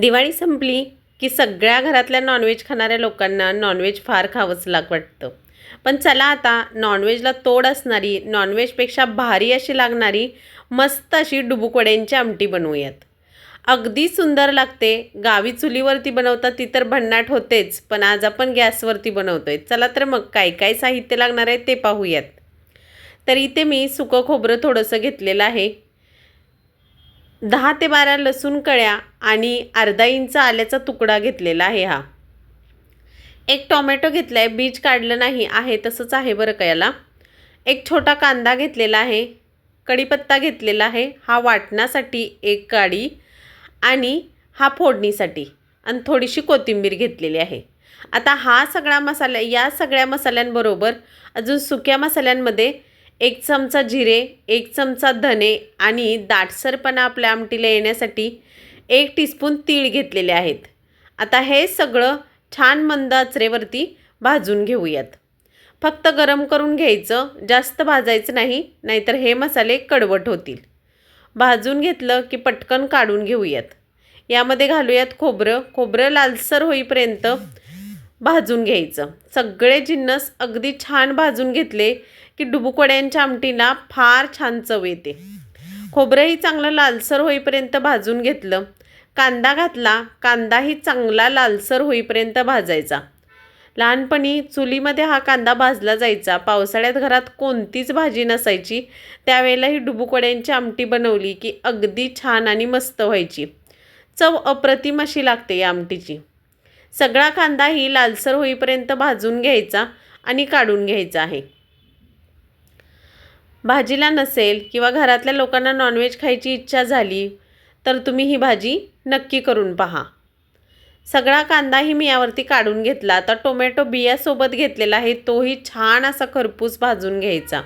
दिवाळी संपली की सगळ्या घरातल्या नॉनव्हेज खाणाऱ्या लोकांना नॉनव्हेज फार खावंच लाग वाटतं. पण चला आता नॉनव्हेजला तोड असणारी नॉनव्हेजपेक्षा भारी अशी लागणारी मस्त अशी डुबुकवड्यांची आमटी बनवूयात. अगदी सुंदर लागते. गावी चुलीवरती बनवतात ती तर भन्नाट होतेच पण आज आपण गॅसवरती बनवतोय. चला तर मग काय काय साहित्य लागणार आहे ते पाहूयात. तर इथे मी सुकं खोबरं थोडंसं घेतलेलं आहे. दहा ते बारा लसूण कळ्या आणि अर्धा इंच आल्याचा तुकडा घेतलेला आहे हा. एक टोमॅटो घेतला आहे बीज काढलं नाही आहे तसंच आहे बरं का याला. एक छोटा कांदा घेतलेला आहे कढीपत्ता घेतलेला आहे हा वाटण्यासाठी एक काडी आणि हा फोडणीसाठी आणि थोडीशी कोथिंबीर घेतलेली आहे. आता हा सगळा मसाला या सगळ्या मसाल्यांबरोबर अजून सुक्या मसाल्यांमध्ये एक चमचा जिरे एक चमचा धने आणि दाटसरपणा आपल्या आमटीला येण्यासाठी एक टीस्पून तीळ घेतलेले आहेत. आता हे सगळं छान मंद आचरेवरती भाजून घेऊयात. फक्त गरम करून घ्यायचं जास्त भाजायचं नाही नाहीतर हे मसाले कडवट होतील. भाजून घेतलं की पटकन काढून घेऊयात. यामध्ये घालूयात खोबरं. खोबरं लालसर होईपर्यंत भाजून घ्यायचं. सगळे जिन्नस अगदी छान भाजून घेतले की डुबुकवड्यांच्या आमटीला फार छान चव येते. खोबरंही चांगलं लालसर होईपर्यंत भाजून घेतलं. कांदा घातला कांदाही चांगला लालसर होईपर्यंत भाजायचा. लहानपणी चुलीमध्ये हा कांदा भाजला जायचा. पावसाळ्यात घरात कोणतीच भाजी नसायची. त्यावेळेला ही डुबुकवड्यांची आमटी बनवली की अगदी छान आणि मस्त व्हायची. चव अप्रतिम अशी लागते या आमटीची. सगळा कांदाही लालसर होईपर्यंत भाजून घ्यायचा आणि काढून घ्यायचा आहे. भाजीला नसेल किंवा घरातल्या लोकांना नॉनव्हेज खायची इच्छा झाली तर तुम्ही ही भाजी नक्की करून पहा. सगळा कांदाही मी यावरती काढून घेतला आता टोमॅटो बियासोबत घेतलेला आहे तोही छान असा खरपूस भाजून घ्यायचा.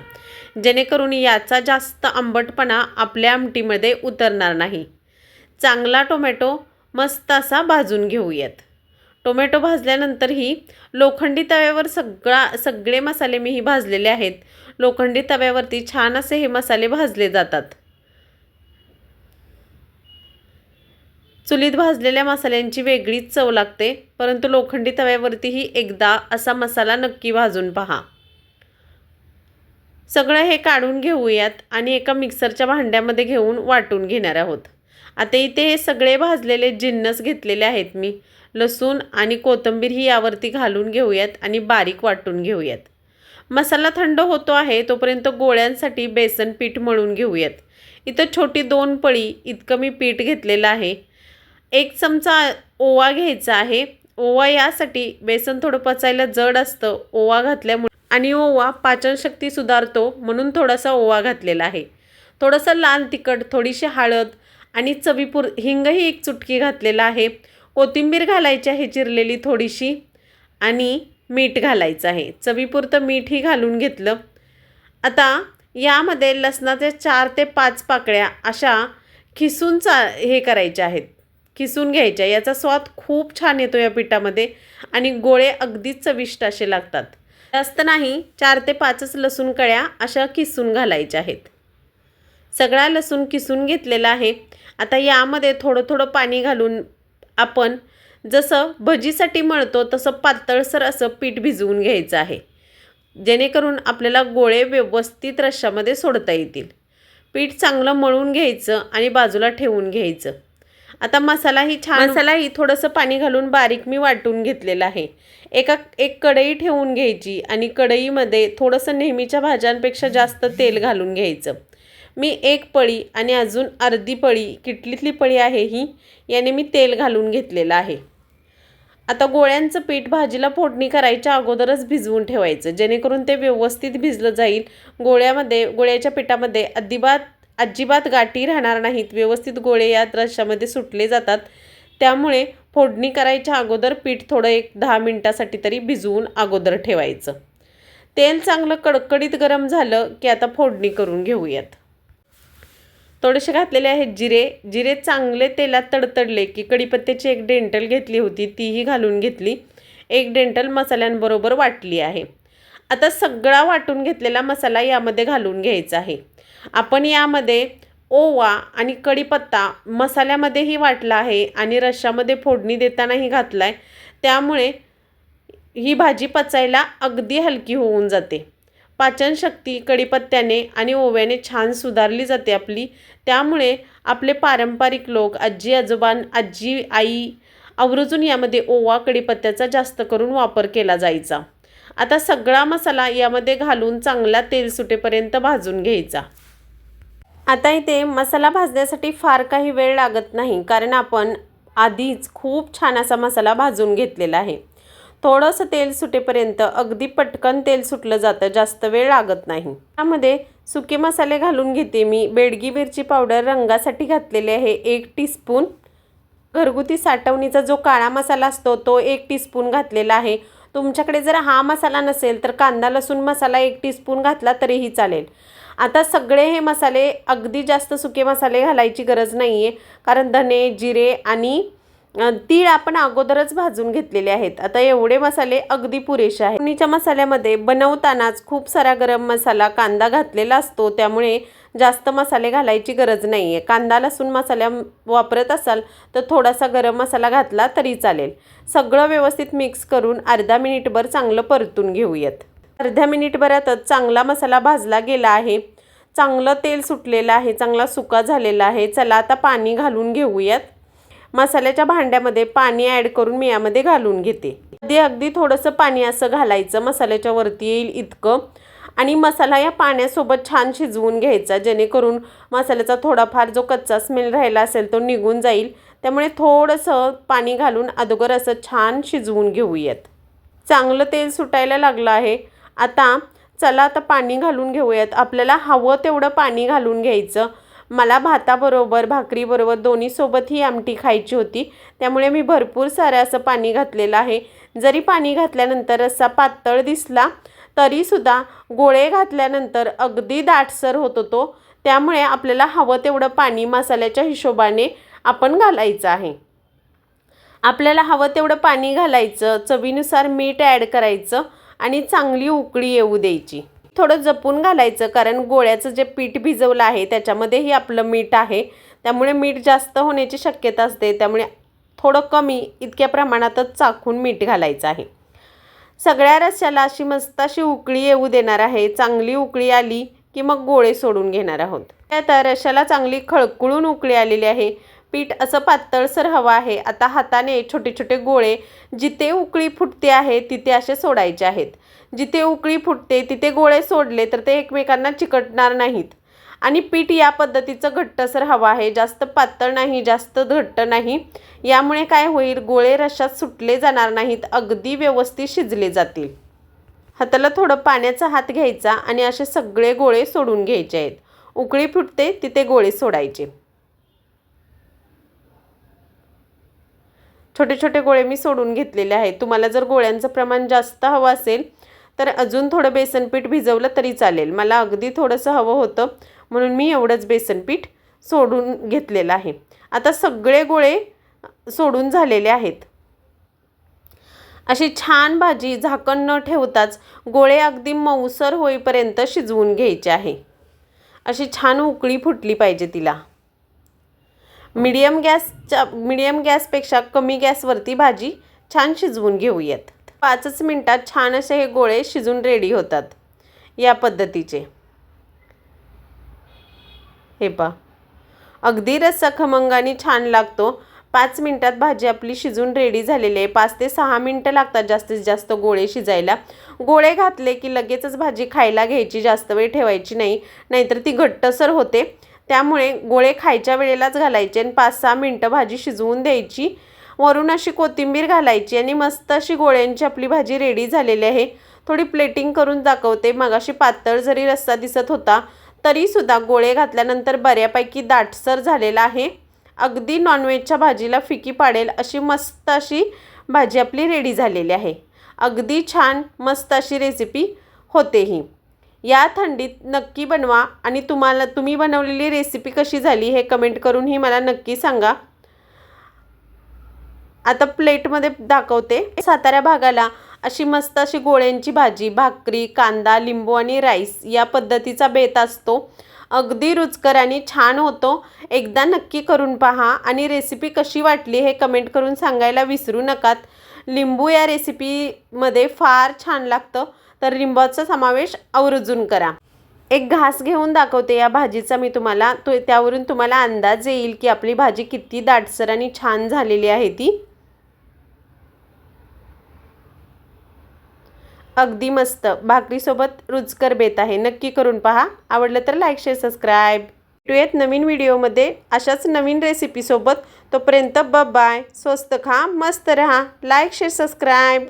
जेणेकरून याचा जास्त आंबटपणा आपल्या आमटीमध्ये उतरणार नाही. चांगला टोमॅटो मस्त असा भाजून घेऊयात. टोमॅटो भाजल्यानंतरही लोखंडी तव्यावर सगळा सगळे मसाले मीही भाजलेले आहेत. लोखंडी तव्यावरती छान असे हे मसाले भाजले जातात. चुलीत भाजलेल्या मसाल्यांची वेगळीच चव लागते परंतु लोखंडी तव्यावरतीही एकदा असा मसाला नक्की भाजून पहा. सगळं हे काढून घेऊयात आणि एका मिक्सरच्या भांड्यामध्ये घेऊन वाटून घेणार आहोत. आता इथे हे सगळे भाजलेले जिन्नस घेतलेले आहेत मी. लसूण आणि कोथिंबीर ही यावरती घालून घेऊयात आणि बारीक वाटून घेऊयात. मसाला थंड होतो आहे तोपर्यंत गोळ्यांसाठी बेसन पीठ मळून घेऊयात. इथं छोटी दोन पळी इतकं मी पीठ घेतलेलं आहे. एक चमचा ओवा घ्यायचा आहे. ओवा यासाठी बेसन थोडं पचायला जड असतं ओवा घातल्यामुळे. आणि ओवा पाचनशक्ती सुधारतो म्हणून थोडासा ओवा घातलेला आहे. थोडंसं लाल तिखट थोडीशी हळद आणि चवीपूर हिंगही एक चुटकी घातलेला आहे. कोथिंबीर घालायची आहे चिरलेली थोडीशी आणि मीठ घालायचं आहे. चवीपुरतं मीठही घालून घेतलं. आता यामध्ये लसणाच्या चार ते पाच पाकळ्या अशा खिसून चा हे करायच्या आहेत. खिसून घ्यायच्या. याचा स्वाद खूप छान येतो या पिठामध्ये आणि गोळे अगदीच चविष्ट असे लागतात. जास्त नाही चार ते पाचच लसूण कळ्या अशा किसून घालायच्या आहेत. सगळा लसूण किसून घेतलेला आहे. आता यामध्ये थोडं थोडं पाणी घालून आपण जसं भजीसाठी मळतो तसं पातळसर असं पीठ भिजवून घ्यायचं आहे. जेणेकरून आपल्याला गोळे व्यवस्थित रश्श्यामध्ये सोडता येतील. पीठ चांगलं मळून घ्यायचं आणि बाजूला ठेवून घ्यायचं. आता मसालाही छान मसालाही थोडंसं पाणी घालून बारीक मी वाटून घेतलेलं आहे. एका एक कढई ठेवून घ्यायची आणि कढईमध्ये थोडंसं नेहमीच्या भाज्यांपेक्षा जास्त तेल घालून घ्यायचं. मी एक पळी आणि अजून अर्धी पळी किटलीतली पळी आहे ही याने मी तेल घालून घेतलेलं आहे. आता गोळ्यांचं पीठ भाजीला फोडणी करायच्या अगोदरच भिजवून ठेवायचं जेणेकरून ते व्यवस्थित भिजलं जाईल. गोळ्यामध्ये गोळ्याच्या पिठामध्ये अजिबात अजिबात गाठी राहणार नाहीत. व्यवस्थित गोळे या रश्श्यामध्ये सुटले जातात. त्यामुळे फोडणी करायच्या अगोदर पीठ थोडं एक दहा मिनटासाठी तरी भिजवून अगोदर ठेवायचं. तेल चांगलं कडकडीत गरम झालं की आता फोडणी करून घेऊयात. थोडेसे घातलेले आहेत जिरे. जिरे चांगले तेलात तडतडले की कढीपत्त्याची एक डेंटल घेतली होती तीही घालून घेतली. एक डेंटल मसाल्यांबरोबर वाटली आहे. आता सगळा वाटून घेतलेला मसाला यामध्ये घालून घ्यायचा आहे. आपण यामध्ये ओवा आणि कढीपत्ता मसाल्यामध्येही वाटला आहे आणि रश्श्यामध्ये फोडणी देतानाही घातला आहे त्यामुळे ही भाजी पचायला अगदी हलकी होऊन जाते. पाचनशक्ती कढीपत्त्याने आणि ओव्याने छान सुधारली जाते आपली. त्यामुळे आपले पारंपरिक लोक आजी आजोबां आजी आई आवर्जून यामध्ये ओवा कढीपत्त्याचा जास्त करून वापर केला जायचा. आता सगळा मसाला यामध्ये घालून चांगला तेल सुटेपर्यंत भाजून घ्यायचा. आता इथे मसाला भाजण्यासाठी फार काही वेळ लागत नाही कारण आपण आधीच खूप छान असा मसाला भाजून घेतलेला आहे. थोडंसं तेल सुटेपर्यंत अगदी पटकन तेल सुटलं जातं जास्त वेळ लागत नाही. त्यामध्ये सुके मसाले घालून घेते मी. बेडगी मिरची पावडर रंगासाठी घातलेले आहे. एक टीस्पून. घरगुती साठवणीचा जो काळा मसाला असतो तो एक टीस्पून घातलेला आहे. तुमच्याकडे जर हा मसाला नसेल तर कांदा लसूण मसाला एक टीस्पून घातला तरीही चालेल. आता सगळे हे मसाले अगदी जास्त सुके मसाले घालायची गरज नाही आहे कारण धने जिरे आणि तीळ आपण अगोदरच भाजून घेतलेले आहेत. आता एवढे मसाले अगदी पुरेसे आहेत. फोडणीच्या मसाल्यामध्ये बनवतानाच खूप सारा गरम मसाला कांदा घातलेला असतो. त्यामुळे जास्त मसाले घालायची गरज नाही आहे कांदा लसूण मसाल्या वापरत असाल तर थोडासा गरम मसाला घातला तरी चालेल. सगळं व्यवस्थित मिक्स करून अर्धा मिनिटभर चांगलं परतून घेऊयात. अर्ध्या मिनिटभरातच चांगला मसाला भाजला गेला आहे. चांगलं तेल सुटलेलं आहे. चांगला सुका झालेला आहे. चला आता पाणी घालून घेऊयात. मसाल्याच्या भांड्यामध्ये पाणी ॲड करून मी यामध्ये घालून घेते. ते अगदी थोडंसं पाणी असं घालायचं मसाल्याच्या वरती येईल इतकं. आणि मसाला या पाण्यासोबत छान शिजवून घ्यायचा जेणेकरून मसाल्याचा थोडाफार जो कच्चा स्मेल राहिला असेल तो निघून जाईल. त्यामुळे थोडंसं पाणी घालून अगोदर असं छान शिजवून घेऊयात. चांगलं तेल सुटायला लागलं आहे. आता चला आता पाणी घालून घेऊयात. आपल्याला हवं तेवढं पाणी घालून घ्यायचं. मला भाताबरोबर भाकरीबरोबर दोन्हीसोबत ही आमटी खायची होती. त्यामुळे मी भरपूर सारं असं पाणी घातलेलं आहे. जरी पाणी घातल्यानंतर रस्सा पातळ दिसला तरीसुद्धा गोळे घातल्यानंतर अगदी दाटसर होत होतो. त्यामुळे आपल्याला हवं तेवढं पाणी मसाल्याच्या हिशोबाने आपण घालायचं आहे. आपल्याला हवं तेवढं पाणी घालायचं चवीनुसार मीठ ॲड करायचं आणि चांगली उकळी येऊ द्यायची. थोडं जपून घालायचं कारण गोळ्याचं जे पीठ भिजवलं आहे त्याच्यामध्येही आपलं मीठ आहे. त्यामुळे मीठ जास्त होण्याची शक्यता असते. त्यामुळे थोडं कमी इतक्या प्रमाणातच चाखून मीठ घालायचं आहे. सगळ्या रश्श्याला अशी मस्त अशी उकळी येऊ देणार आहे. चांगली उकळी आली की मग गोळे सोडून घेणार आहोत. आता रश्याला चांगली खळकुळून उकळी आलेली आहे. पीठ असं पातळसर हवं आहे. आता हाताने छोटे छोटे गोळे जिथे उकळी फुटते आहे तिथे असे सोडायचे आहेत. जिथे उकळी फुटते तिथे गोळे सोडले तर ते एकमेकांना चिकटणार नाहीत. आणि पीठ या पद्धतीचं घट्टसर हवं आहे. जास्त पातळ नाही जास्त घट्ट नाही. यामुळे काय होईल? गोळे रश्शात सुटले जाणार नाहीत. अगदी व्यवस्थित शिजले जातील. हाताला थोडं पाण्याचा हात घ्यायचा आणि असे सगळे गोळे सोडून घ्यायचे आहेत. उकळी फुटते तिथे गोळे सोडायचे. छोटे छोटे गोळे मी सोडून घेतलेले आहेत. तुम्हाला जर गोळ्यांचं प्रमाण जास्त हवं असेल तर अजून थोडं बेसनपीठ भिजवलं तरी चालेल. मला अगदी थोडंसं हवं होतं म्हणून मी एवढंच बेसनपीठ सोडून घेतलेलं आहे. आता सगळे गोळे सोडून झालेले आहेत. अशी छान भाजी झाकण न ठेवताच गोळे अगदी मऊसर होईपर्यंत शिजवून घ्यायचे आहे. अशी छान उकळी फुटली पाहिजे तिला. मीडियम गॅसच्या मीडियम गॅसपेक्षा कमी गॅसवरती भाजी छान शिजवून घेऊयात पाचच मिनटात छान असे हे गोळे शिजून रेडी होतात. या पद्धतीचे. हे पा अगदी रस्सा खमंगाने आणि छान लागतो. पाच मिनटात भाजी आपली शिजून रेडी झालेली आहे. पाच ते सहा मिनटं लागतात जास्तीत जास्त गोळे शिजायला. गोळे घातले की लगेचच भाजी खायला घ्यायची जास्त वेळ ठेवायची नाही. नाहीतर ती घट्टसर होते. त्यामुळे गोळे खायच्या वेळेलाच घालायचे आणि पाच सहा मिनटं भाजी शिजवून द्यायची. वरून अशी कोथिंबीर घालायची आणि मस्त अशी गोळ्यांची आपली भाजी रेडी झालेली आहे. थोडी प्लेटिंग करून दाखवते. मगाशी पातळ जरी रस्सा दिसत होता तरीसुद्धा गोळे घातल्यानंतर बऱ्यापैकी दाटसर झालेला आहे. अगदी नॉनव्हेजच्या भाजीला फिकी पाडेल अशी मस्त अशी भाजी आपली रेडी झालेली आहे. अगदी छान मस्त अशी रेसिपी होते ही. या थंडीत नक्की बनवा आणि तुम्हाला तुम्ही बनवलेली रेसिपी कशी झाली हे कमेंट करूनही मला नक्की सांगा. आता प्लेटमध्ये दाखवते. साताऱ्या भागाला अशी मस्त अशी गोळ्यांची भाजी भाकरी कांदा लिंबू आणि राईस या पद्धतीचा बेत असतो. अगदी रुचकर आणि छान होतो. एकदा नक्की करून पहा आणि रेसिपी कशी वाटली हे कमेंट करून सांगायला विसरू नकात. लिंबू या रेसिपीमध्ये फार छान लागतं. तर लिंबाचा समावेश आवर्जून करा. एक घास घेऊन दाखवते या भाजीचा मी तुम्हाला. तो त्यावरून तुम्हाला अंदाज येईल की आपली भाजी किती दाटसर आणि छान झालेली आहे ती. अगदी मस्त. भाकरीसोबत रुचकर बेत आहे. नक्की करून पहा. आवडलं तर लाईक शेअर सबस्क्राईब भेटूयात नवीन व्हिडिओमध्ये. अशाच नवीन रेसिपीसोबत तोपर्यंत ब बाय स्वस्त खा मस्त रहा. Like share subscribe